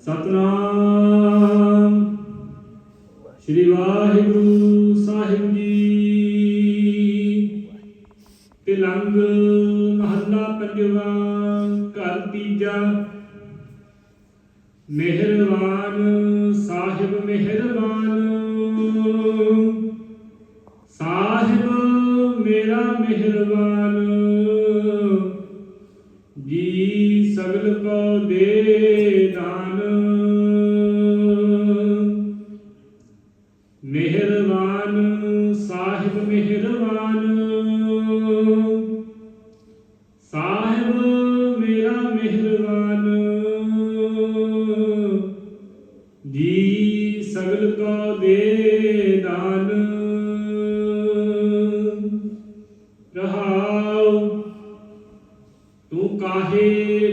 ਸਤਨਾਮ। ਸ੍ਰੀ ਵਾਹਿਗੁਰੂ ਸਾਹਿਬ ਜੀ। ਤਿਲੰਗ ਮਹੱਲਾ ਪੰਜਵਾ, ਘਰ ਤੀਜਾ। ਮਿਹਰਬਾਨ ਸਾਹਿਬ ਮਿਹਰਬਾਨ। ਸਾਹਿਬ, ਮੇਰਾ ਮਿਹਰਬਾਨ। ਜੀ ਸਗਲ ਕੋ ਦੇ ਦਾਨ ਮਿਹਰਬਾਨ, ਸਾਹਿਬ ਮਿਹਰਬਾਨ। ਸਾਹਿਬ ਮੇਰਾ ਮਿਹਰਬਾਨ। ਜੀ ਸਗਲ ਕੋ ਦੇ ਦਾਨ ਤੂੰ ਕਾਹੇ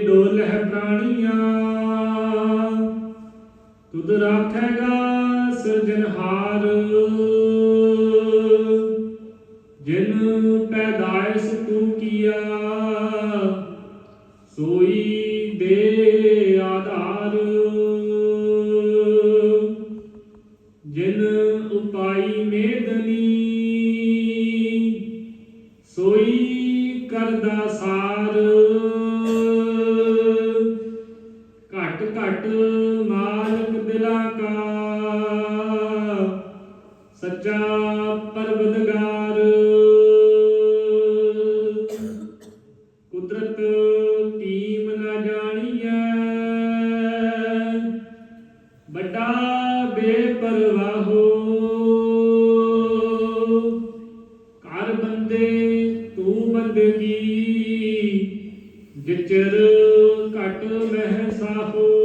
ਡੋਲਹਿ ਪ੍ਰਾਣੀਆਂ? ਤੁਧ ਰਾਖੇਗਾ ਸਿਰਜਨਹਾਰ ਜਿਨ ਪੈਦਾਇਸ਼ ਤੂੰ ਕੀਆ, ਸੋਈ ਦੇ ਆਧਾਰ। ਜਿਨ ਉਪਾਈ ਮੇਦਨੀ, ਸੋਈ ਕਰਦਾ ਸਾਰ। ਘਟ ਘਟ ਮਾਲਕ ਦਿਲਾਂ ਕਾ ਸੱਚਾ ਪਰਵਦਗਾਰ ਕੁਦਰਤ ਟੀਮ ਨਾ ਜਾਣੀਐ, ਵੱਡਾ ਬੇਪਰਵਾਹੋ ਜਿਚਰ ਘਟ ਮਹਿ ਸਾਹੋ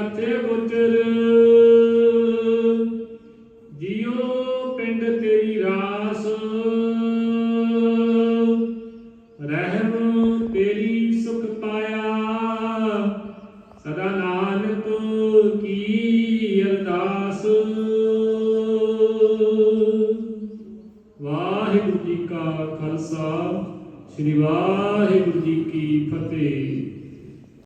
ਅਕਥ ਗੋਚਰ ਜਿਉ ਪਿੰਡ ਤੇਰੀ ਰਾਸ, ਰਹਿਮ ਤੇਰੀ ਸੁਖ ਪਾਇਆ। ਸਦਾ ਨਾਨਕ ਕੀ ਅਰਦਾਸ। ਵਾਹਿਗੁਰੂ ਜੀ ਕਾ ਖਾਲਸਾ, ਸ੍ਰੀ ਵਾਹਿਗੁਰੂ ਜੀ ਕੀ ਫਤਿਹ।